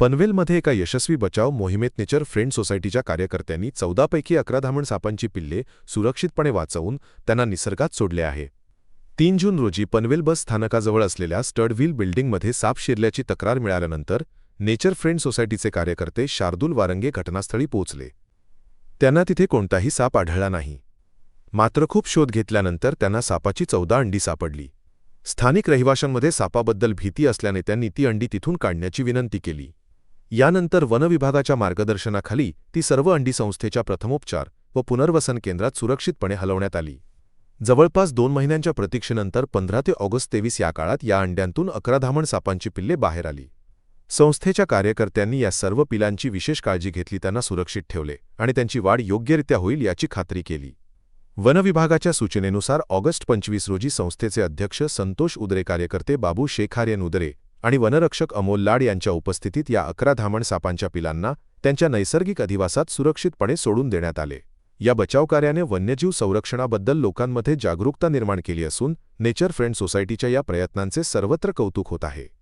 पनवेलमध्ये एका यशस्वी बचाव मोहिमेत नेचर फ्रेंड सोसायटीच्या कार्यकर्त्यांनी चौदापैकी अकरा धामण सापांची पिल्ले सुरक्षितपणे वाचवून त्यांना निसर्गात सोडले आहे. तीन जून रोजी पनवेल बस स्थानकाजवळ असलेल्या स्टडव्हील बिल्डिंगमध्ये साप शिरल्याची तक्रार मिळाल्यानंतर नेचर फ्रेंड सोसायटीचे कार्यकर्ते शार्दूल वारंगे घटनास्थळी पोहोचले. त्यांना तिथे कोणताही साप आढळला नाही. मात्र खूप शोध घेतल्यानंतर त्यांना सापाची चौदा अंडी सापडली. स्थानिक रहिवाशांमध्ये सापाबद्दल भीती असल्याने त्यांनी ती अंडी तिथून काढण्याची विनंती केली. यानंतर वनविभागाच्या मार्गदर्शनाखाली ती सर्व अंडी संस्थेच्या प्रथमोपचार व पुनर्वसन केंद्रात सुरक्षितपणे हलवण्यात आली. जवळपास दोन महिन्यांच्या प्रतीक्षेनंतर पंधरा ते ऑगस्ट तेवीस या काळात या अंड्यांतून अकरा धामण सापांची पिल्ले बाहेर आली. संस्थेच्या कार्यकर्त्यांनी या सर्व पिलांची विशेष काळजी घेतली त्यांना सुरक्षित ठेवले आणि त्यांची वाढ योग्यरित्या होईल याची खात्री केली. वनविभागाच्या सूचनेनुसार ऑगस्ट पंचवीस रोजी संस्थेचे अध्यक्ष संतोष उदरे कार्यकर्ते बाबू शेखार्यन उदरे आणि वनरक्षक अमोल लाड यांच्या उपस्थितीत या अकरा धामण सापांच्या पिलांना त्यांच्या नैसर्गिक अधिवासात सुरक्षितपणे सोडून देण्यात आले. या बचावकार्याने वन्यजीव संरक्षणाबद्दल लोकांमध्ये जागरूकता निर्माण केली असून नेचर फ्रेंड सोसायटीच्या या प्रयत्नांचे सर्वत्र कौतुक होत आहे.